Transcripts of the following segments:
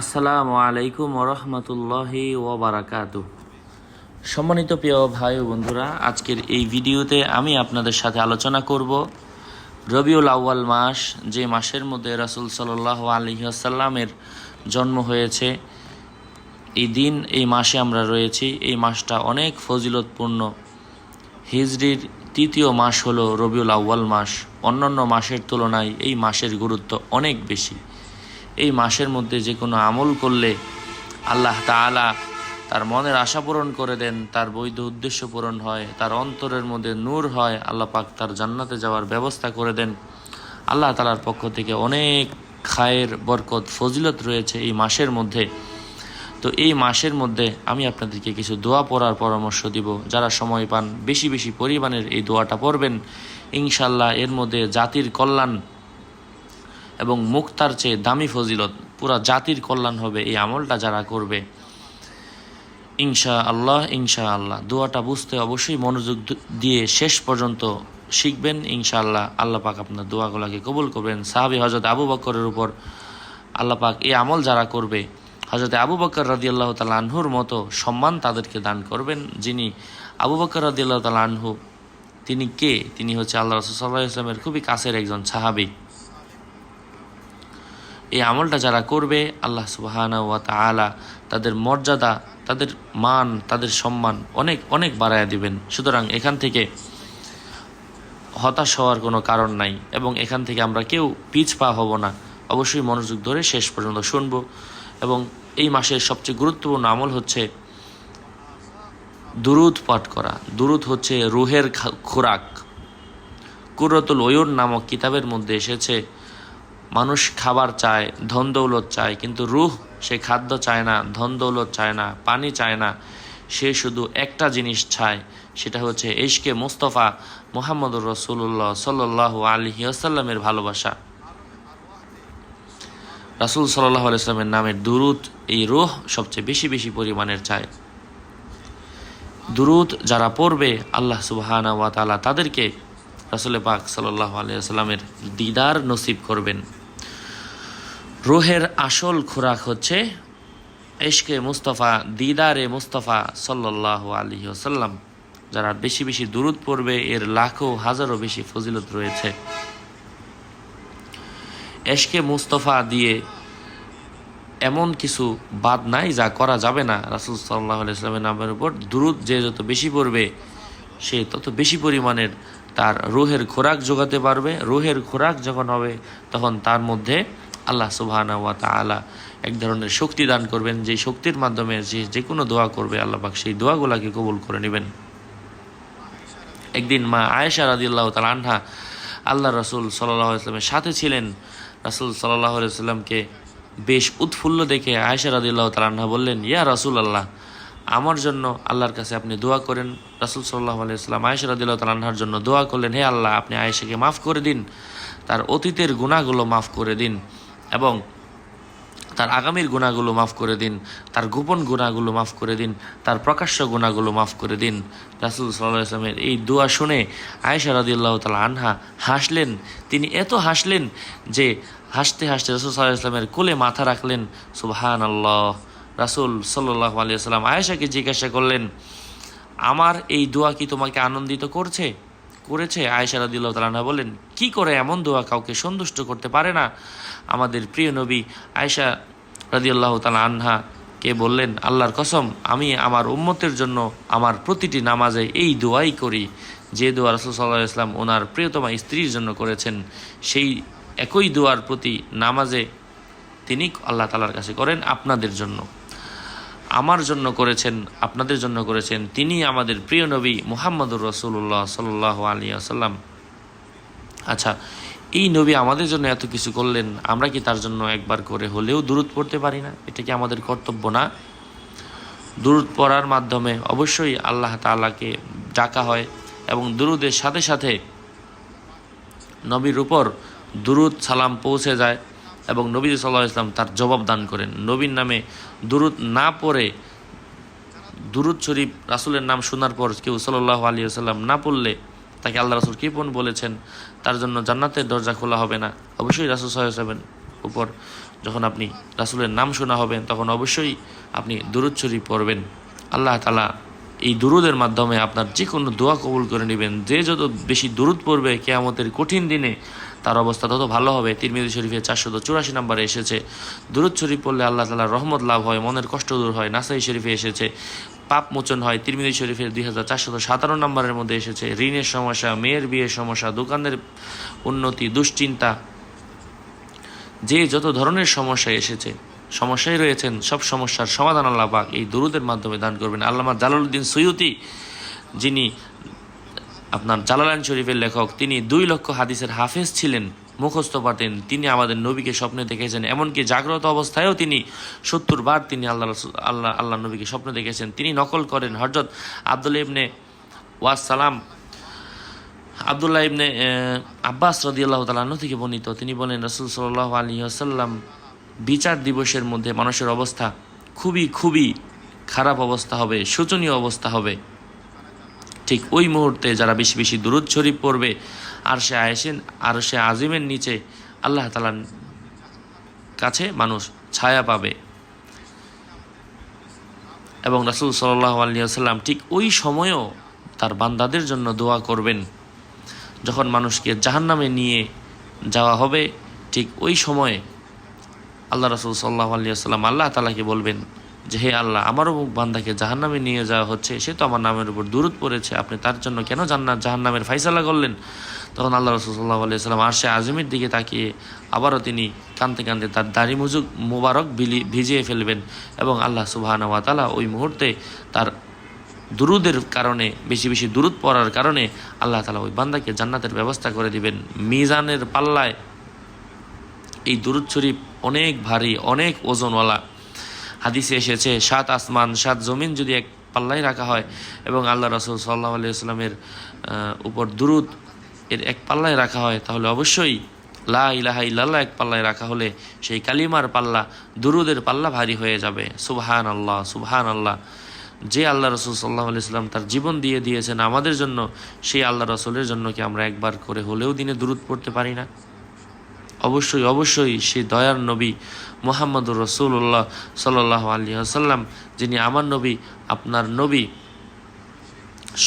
আসসালামু আলাইকুম ওরহমতুল্লাহি ওবরাকাতু সম্মানিত প্রিয় ভাই ও বন্ধুরা, আজকের এই ভিডিওতে আমি আপনাদের সাথে আলোচনা করব রবিউল আউয়াল মাস, যে মাসের মধ্যে রাসুল সাল্লাহ আলহিহাসাল্লামের জন্ম হয়েছে। এই দিন, এই মাসে আমরা রয়েছি। এই মাসটা অনেক ফজিলতপূর্ণ। হিজরির তৃতীয় মাস হলো রবিউল আউয়াল মাস। অন্যান্য মাসের তুলনায় এই মাসের গুরুত্ব অনেক বেশি। এই মাসের মধ্যে যে কোনো আমল করলে আল্লাহ তাআলা তার মনের আশা পূরণ করে দেন, তার বৈধ উদ্দেশ্য পূরণ হয়, তার অন্তরের মধ্যে নূর হয়, আল্লাহ পাক তার জান্নাতে যাওয়ার ব্যবস্থা করে দেন। আল্লাহ তালার পক্ষ থেকে অনেক খায়ের, বরকত, ফজিলত রয়েছে এই মাসের মধ্যে। তো এই মাসের মধ্যে আমি আপনাদেরকে কিছু দোয়া পড়ার পরামর্শ দিব। যারা সময় পান, বেশি বেশি পরিমাণের এই দোয়াটা পড়বেন। ইনশাল্লাহ এর মধ্যে জাতির কল্যাণ এবং মুক্তার চেয়ে দামি ফজিলত, পুরা জাতির কল্যাণ হবে এই আমলটা যারা করবে। ইনশা আল্লাহ ইনশা আল্লাহ দোয়াটা বুঝতে অবশ্যই মনোযোগ দিয়ে শেষ পর্যন্ত শিখবেন, ইনশাআল্লাহ। আল্লাহ পাক আপনার দোয়াগুলোকে কবুল করবেন। সাহাবি হজরত আবু বকরের উপর আল্লাহ পাক এই আমল যারা করবে হজরত আবু বকর রাদি আল্লাহ তালা আনহুর মতো সম্মান তাদেরকে দান করবেন। যিনি আবু বকর রাদি আল্লাহ তালা আনহু, তিনি কে? তিনি হচ্ছে আল্লাহ রসুল সাল্লাহ ইসলামের খুবই কাছের একজন সাহাবি। এই আমলটা যারা করবে, আল্লাহ সুবাহানা ওয়া তাআলা তাদের মর্যাদা, তাদের মান, তাদের সম্মান অনেক অনেক বাড়ায় দিবেন। সুতরাং এখান থেকে হতাশ হওয়ার কোনো কারণ নাই এবং এখান থেকে আমরা কেউ পিছপা হব না। অবশ্যই মনোযোগ ধরে শেষ পর্যন্ত শুনব এবং এই মাসের সবচেয়ে গুরুত্বপূর্ণ আমল হচ্ছে দুরুদ পাঠ করা। দুরুদ হচ্ছে রুহের খোরাক। কুরতুল ওয়ুর নামক কিতাবের মধ্যে এসেছে মানুষ খাবার চায়, ধন দৌলত চায়, কিন্তু রুহ, সে খাদ্য চায় না, ধন দৌলত চায় না, পানি চায় না, সে শুধু একটা জিনিস চায়, সেটা হচ্ছে ইশকে মুস্তফা মোহাম্মদুর রসুল্লাহ সাল্লাহ আলহি আসাল্লামের ভালোবাসা। রাসুল সাল্লাহ আলাইসলামের নামের দুরুদ এই রুহ সবচেয়ে বেশি বেশি পরিমাণের চায়। দুরুদ যারা পড়বে, আল্লাহ সুবাহানা ওয়া তাদেরকে রাসুল পাক সাল্লাহ আলিয়াল্লামের দিদার নসিব করবেন। রুহের আসল খোরাক হচ্ছে এশকে মুস্তফা, দিদারে মুস্তফা সাল্লাহ আলী সাল্লাম যারা বেশি বেশি দূরত পড়বে, এর লাখো, হাজারো বেশি ফজিলত রয়েছে। এশকে মুস্তফা দিয়ে এমন কিছু বাদ নাই যা করা যাবে না। রাসুল সাল্লাহ ইসলামের নামের উপর দূরত যে যত বেশি পড়বে, সে তত বেশি পরিমাণের তার রোহের খোরাক যোগাতে পারবে। রোহের খোরাক যখন হবে, তখন তার মধ্যে আল্লাহ সুবহানা ওয়া তাআলা এক ধরনের শক্তি দান করবেন যে শক্তির মাধ্যমে যে যে কোনো দোয়া করবে, আল্লাহ পাক সেই দোয়াগুলাকে কবুল করে নেবেন। একদিন মা আয়েশা রাদিয়াল্লাহু তাল আনহা আল্লাহ রসুল আলাইহি সাথে ছিলেন। রাসূল আলাইহি বেশ উৎফুল্ল দেখে আয়েশা রাদিয়াল্লাহু তাল আনহা বললেন, ইয়া রাসূল আল্লাহ আমার জন্য আল্লাহর কাছে আপনি দোয়া করেন। রাসুল সাল্লাল্লাহু আলাইহি ওয়াসাল্লাম আয়েশা রাদিয়াল্লাহু তাল আনহার জন্য দোয়া করলেন, হে আল্লাহ, আপনি আয়েশাকে মাফ করে দিন, তার অতীতের গুণাগুলো মাফ করে দিন। এবং তার আগামীর গুণাগুলো মাফ করে দিন, তার গোপন গুণাগুলো মাফ করে দিন, তার প্রকাশ্য গুণাগুলো মাফ করে দিন। রাসুল সাল্লাহ ইসলামের এই দোয়া শুনে আয়েশা রাদিল্লাহ তালা আনহা হাসলেন। তিনি এত হাসলেন যে হাসতে হাসতে রসুল সাল্লাহ ইসলামের কোলে মাথা রাখলেন সুবহান আল্লাহ রাসুল সাল্লাহ আলিয়া সাল্লাম আয়েশাকে জিজ্ঞাসা করলেন, আমার এই দোয়া কি তোমাকে আনন্দিত করছে? করেছে? আয়েশা রাদিল্লাহ তালানা বলেন, কি করে এমন দোয়া কাউকে সন্তুষ্ট করতে পারে না? আমাদের প্রিয় নবী আয়েশা রাদিয়াল্লাহ তালা আনহা কে বললেন, আল্লাহর কসম, আমি আমার উম্মতের জন্য আমার প্রতিটি নামাজে এই দোয়াই করি। যে দোয়া রসুল সাল্লাহ ইসলাম ওনার প্রিয়তমা স্ত্রীর জন্য করেছেন, সেই একই দোয়ার প্রতি নামাজে তিনি আল্লাহ তালার কাছে করেন আপনাদের জন্য। আমার জন্য করেছেন, আপনাদের জন্য করেছেন। তিনি আমাদের প্রিয় নবী মুহাম্মদুর রসুল্লাহ সাল্লাহ আলী আসাল্লাম আচ্ছা এই নবী আমাদের জন্য এত কিছু করলেন, আমরা কি তার জন্য একবার করে হলেও দূরত পড়তে পারি না? এটা কি আমাদের কর্তব্য না? দূরত পড়ার মাধ্যমে অবশ্যই আল্লাহ তাআলাকে ডাকা হয় এবং দুরুদের সাথে সাথে নবীর উপর দুরুদ সালাম পৌঁছে যায়। এবং নবী সাল্লাহ ইসলাম তার জবাব দান করেন। নবীর নামে দুরুদ না পড়ে দুরুদ শরীফ রাসুলের নাম শোনার পর কেউ সাল্লাহ আলী আসাল্লাম না পড়লে তাকে আল্লাহ রাসুল কৃপন বলেছেন, তার জন্য জান্নাতের দরজা খোলা হবে না। অবশ্যই রাসুল সাহেবের উপর যখন আপনি রাসুলের নাম শোনা হবেন তখন অবশ্যই আপনি দুরুদ শরীফ পড়বেন। আল্লাহ তালা এই দুরুদের মাধ্যমে আপনার যে কোনো দোয়া কবুল করে নেবেন। যে যত বেশি দুরুদ পড়বে, কেয়ামতের কঠিন দিনে তার অবস্থা তত ভালো হবে। তিরমিদি শরীফে চারশো চুরাশি নম্বরে এসেছে। দুরুদ শরীফ পড়লে আল্লাহ তালার রহমত লাভ হয়, মনের কষ্ট দূর হয়। নাসাই শরীফে এসেছে, পাপ মোচন হয়। তিরমিদি শরীফের দুই হাজার চারশত সাতান্ন নম্বরের মধ্যে এসেছে, ঋণের সমস্যা, মেয়ের বিয়ের সমস্যা, দোকানের উন্নতি, দুশ্চিন্তা। যে যত ধরনের সমস্যা এসেছে, সমস্যায় রয়েছেন, সব সমস্যার সমাধান আল্লাহ পাক এই দুরুদের মাধ্যমে দান করবেন। আল্লামা জালালউদ্দিন সৈয়দি যিনি আপনার জালালান শরীফের লেখক, তিনি দুই লক্ষ হাদিসের হাফেজ ছিলেন, মুখস্থ পাতেন। তিনি আমাদের নবীকে স্বপ্নে দেখেছেন, এমনকি জাগ্রত অবস্থায়ও তিনি সত্তর বার তিনি আল্লাহ আল্লাহ আল্লাহ নবীকে স্বপ্নে দেখেছেন। তিনি নকল করেন। হরজত আব্দুল ইবনে ওয়াস সালাম, আবদুল্লাহ ইবনে আব্বাস রদিয়াল্লাহ তালাহ থেকে বর্ণিত। তিনি বলেন, রসুল সাল্লাহ আলী আসাল্লাম বিচার দিবসের মধ্যে মানুষের অবস্থা খুবই খুবই খারাপ অবস্থা হবে, শোচনীয় অবস্থা হবে। ঠিক ওই মুহূর্তে যারা বেশি বেশি দুরুদ শরীফ পড়বে, আর সে আয়েসেন আর সে আজিমের নিচে আল্লাহ তালার কাছে মানুষ ছায়া পাবে। এবং রাসুল সাল্লাহ আলিয়াল্লাম ঠিক ওই সময়ও তার বান্দাদের জন্য দোয়া করবেন। যখন মানুষকে জাহান্নামে নিয়ে যাওয়া হবে, ঠিক ওই সময়ে আল্লাহ রসুল সাল্লাহ আলিয়াল্লাম আল্লাহ তালাকে বলবেন যে হে আল্লাহ, আমারও বান্দাকে জাহান্নামে নিয়ে যাওয়া হচ্ছে, সে তো আমার নামের উপর দূরত পড়েছে, আপনি তার জন্য কেন জান্নাত, জাহান্নামের ফাইসালা করলেন? তখন আল্লাহ রসুল সাল্লাহ আলিয়াল্লাম আর সে আজমের দিকে তাকিয়ে আবারও তিনি কানতে কানতে তার দাড়ি মুজুক মুবারক বিলি, ভিজিয়ে ফেলবেন এবং আল্লাহ সুবাহানা ওয়াতালা ওই মুহূর্তে তার দুরুদের কারণে, বেশি বেশি দুরুদ পড়ার কারণে আল্লাহ তালা ওই বান্দাকে জান্নাতের ব্যবস্থা করে দিবেন। মিজানের পাল্লায় এই দুরুদ শরীফ অনেক ভারী, অনেক ওজনওয়ালা। হাদিসে এসেছে, সাত আসমান, সাত জমিন যদি এক পাল্লায় রাখা হয় এবং আল্লাহ রসুল সাল্লাহ আলিয়াল্লামের উপর দুরুদ এর এক পাল্লায় রাখা হয়, তাহলে অবশ্যই লা ইলাহা ইল্লাল্লাহ এক পাল্লায় রাখা হলে সেই কালিমার পাল্লা, দুরুদের পাল্লা ভারী হয়ে যাবে। সুবহান আল্লাহ সুবহান আল্লাহ যে আল্লাহ রসুল সাল্লাহ আলিয়াল্লাম তার জীবন দিয়ে দিয়েছেন আমাদের জন্য, সেই আল্লাহ রসুলের জন্য কি আমরা একবার করে হলেও দিনে দূরত পড়তে পারি না? অবশ্যই অবশ্যই সেই দয়ার নবী মোহাম্মদুর রসুল্লাহ সাল্লাহ আলী আসাল্লাম যিনি আমার নবী, আপনার নবী,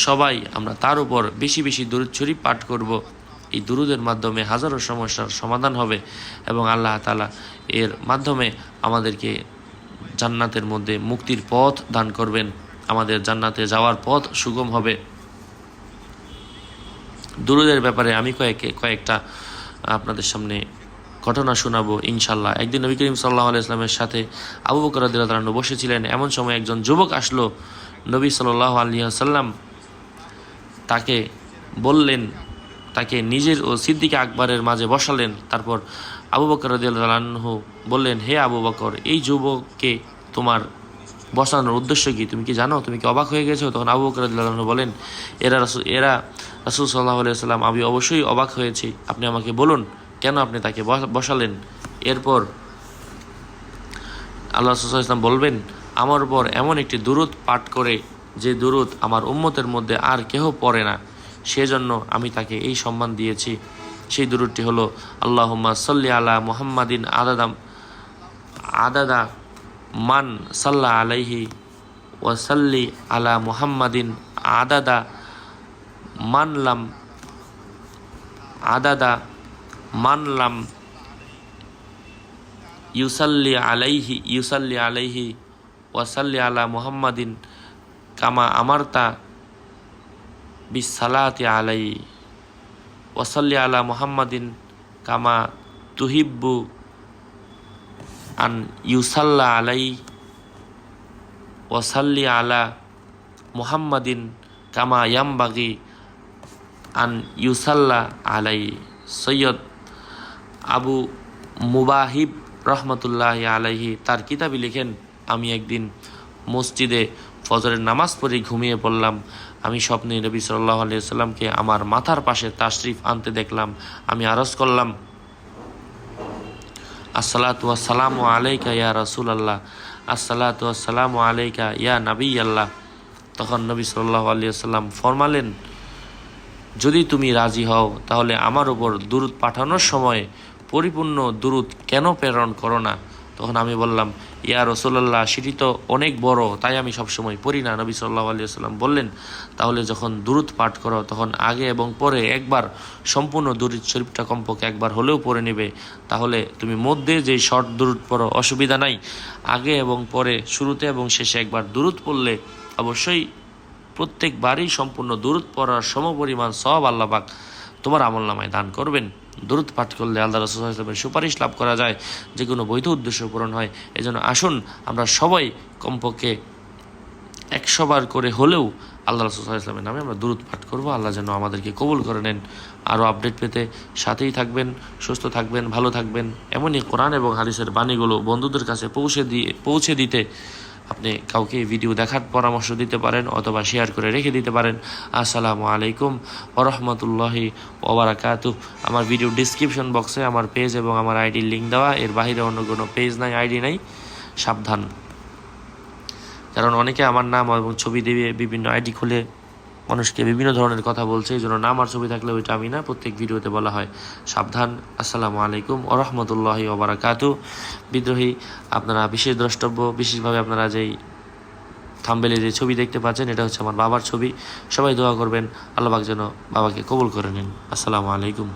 সবাই আমরা তার উপর বেশি বেশি দূরত শরীফ পাঠ করব। এই দুরুদের মাধ্যমে হাজারো সমস্যার সমাধান হবে এবং আল্লাহ তালা এর মাধ্যমে আমাদেরকে জান্নাতের মধ্যে মুক্তির পথ দান করবেন। আমাদের জান্নাতে যাওয়ার পথ সুগম হবে। দুরুদের ব্যাপারে আমি কয়েক, কয়েকটা আপনাদের সামনে ঘটনা শোনাবো, ইনশাল্লাহ। একদিন নবী করিম সাল্লাহ ইসলামের সাথে আবু বকর রাদিল্লাহ বসেছিলেন। এমন সময় একজন যুবক আসলো। নবী সাল্লাহ আলিয়া সাল্লাম তাকে বললেন, তাকে নিজের ও সিদ্দিক আকবরের মাঝে বসালেন। তারপর আবু বকর রাদিয়াল্লাহু বললেন, হে আবু বকর, এই যুবককে তোমার বসানোর উদ্দেশ্য কি? তুমি কি জানো? তুমি কি অবাক হয়ে গেছো? তখন আবু বকর রাদিয়াল্লাহু বলেন, এরা রাসূল এরা রাসূল সাল্লাল্লাহু আলাইহি সাল্লাম আমি অবশ্যই অবাক হয়েছি। আপনি আমাকে বলুন কেন আপনি তাকে বস- বসালেন? এরপর আল্লাহ ইসলাম বলবেন, আমার উপর এমন একটি দুরুদ পাঠ করে, যে দুরুদ আমার উম্মতের মধ্যে আর কেহ পড়ে না। সেজন্য আমি তাকে এই সম্মান দিয়েছি। সেই দুরুদটি হলো, আল্লাহুম্মা সাল্লি আলা মুহাম্মাদিন আদাদাম, আদাদা মান সাল্লা আলাইহি ওয়াসাল্লি আলা মুহাম্মাদিন আদাদা মানলাম আদাদা মানলাম ইউসাল্লি আলাইহি ইউসাল্লি আলাইহি ওয়াসাল্লি আলা মুহাম্মাদিন কামা আমারতা বিসালাতি আলাই। ওয়াসাল্লি আলা মুহাম্মাদিন কামা তুহিব্বু আন ইউসাল্লা আলাই। ওয়াসাল্লি আলা মুহাম্মাদিন কামা ইয়ামবাগি আন ইউসাল্লা আলাই। সৈয়দ আবু মুবাহিব রহমতুল্লাহ আলাইহি তার কিতাবি লিখেন, আমি একদিন মসজিদে ফজরের নামাজ পড়ে ঘুমিয়ে পড়লাম। আমি স্বপ্নে নবী সাল্লাহ আলিয়াল্লামকে আমার মাথার পাশে তাশরিফ আনতে দেখলাম। আমি আরজ করলাম, আসসালাতু আসসালামু আলাইকা ইয়া রাসুল আল্লাহ আসসালাতু আসসালামু আলাইকা ইয়া নাবি আল্লাহ তখন নবী সাল্লাহ আলিয়াল্লাম ফরমালেন, যদি তুমি রাজি হও, তাহলে আমার উপর দুরুদ পাঠানোর সময় পরিপূর্ণ দুরুদ কেন প্রেরণ করো না? তখন আমি বললাম, ইয়া রসোল্লাহ সেটি তো অনেক বড়, তাই আমি সবসময় পড়ি না। নবী সাল্লাহ আলিয়া সাল্লাম বললেন, তাহলে যখন দুরুদ পাঠ করো, তখন আগে এবং পরে একবার সম্পূর্ণ দুরুদ শরীফটা কমপক্ষে একবার হলেও পড়ে নেবে। তাহলে তুমি মধ্যে যে শর্ট দুরুদ পড়ো, অসুবিধা নাই। আগে এবং পরে, শুরুতে এবং শেষে একবার দুরুদ পড়লে অবশ্যই প্রত্যেকবারই সম্পূর্ণ দূরত পড়ার সমপরিমাণ সব আল্লাপাক তোমার আমল নামায় দান করবেন। দূরত পাঠ করলে আল্লাহ রসুলের সুপারিশ লাভ করা যায়, যে কোনো বৈধ উদ্দেশ্য পূরণ হয়। এজন্য আসুন আমরা সবাই কমপক্ষে একশোবার করে হলেও আল্লাহ রসুল্লাহ ইসলামের নামে আমরা দূরত পাঠ করব। আল্লাহ যেন আমাদেরকে কবুল করে নেন। আরও আপডেট পেতে সাথেই থাকবেন, সুস্থ থাকবেন, ভালো থাকবেন। এমনই কোরআন এবং হাদিসের বাণীগুলো বন্ধুদের কাছে পৌঁছে দিয়ে পৌঁছে দিতে আপনি কাউকে ভিডিও দেখার পরামর্শ দিতে পারেন অথবা শেয়ার করে রেখে দিতে পারেন। আসসালামু আলাইকুম ওরহমতুল্লাহি ওবরাকাতু আমার ভিডিও ডিসক্রিপশন বক্সে আমার পেজ এবং আমার আইডির লিঙ্ক দেওয়া। এর বাইরে অন্য কোনো পেজ নাই আইডি নাই। সাবধান। কারণ অনেকে আমার নাম এবং ছবি দিয়ে বিভিন্ন আইডি খুলে মানুষকে বিভিন্ন ধরনের কথা বলছে, এই জন্য নাম আর ছবি থাকলে ওইটা আমি না, প্রত্যেক ভিডিওতে বলা হয়। সাবধান, আসসালামু আলাইকুম ওরহমতুল্লাহি ওবরাকাতু বিদ্রোহী, আপনারা বিশেষ দ্রষ্টব্য, বিশেষভাবে আপনারা যেই থাম্বেলে যে ছবি দেখতে পাচ্ছেন, এটা হচ্ছে আমার বাবার ছবি। সবাই দোয়া করবেন আল্লাহবাক যেন বাবাকে কবুল করে নিন। আসসালামু আলাইকুম।